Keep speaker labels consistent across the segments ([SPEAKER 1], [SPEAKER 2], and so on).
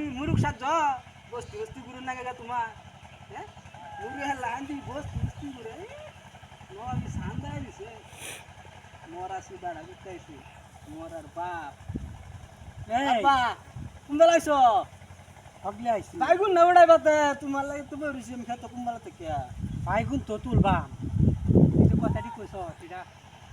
[SPEAKER 1] তুমি মুরুখ সাজ বস্তি বস্তি গুরু নাগে গা তোমার হ্যাঁ মুরু হেলা আন্দি বস্তি বস্তি গুরে নয় সান্দাই দিছে। মরা সুদাড়া গুটাইছি মরার বাপ। বাবা কুম্বাল আইছ
[SPEAKER 2] ভাবলে আইছি
[SPEAKER 1] বাইগুন না উড়াই বাতে তোমার লাগে তুমি রুচি আমি খেতে কুম্বালা থেকে
[SPEAKER 2] বাইগুন তো তুই যে কথাটি কইছ সেটা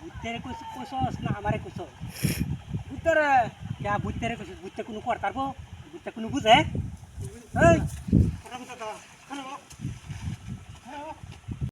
[SPEAKER 2] ভূতেরে কইছ কইছস না আমারে কইছ
[SPEAKER 1] উত্তরে
[SPEAKER 2] কে ভূতেরে কইছ ভূতে কোনো কর পারব ভূতে কোনো বুঝে এই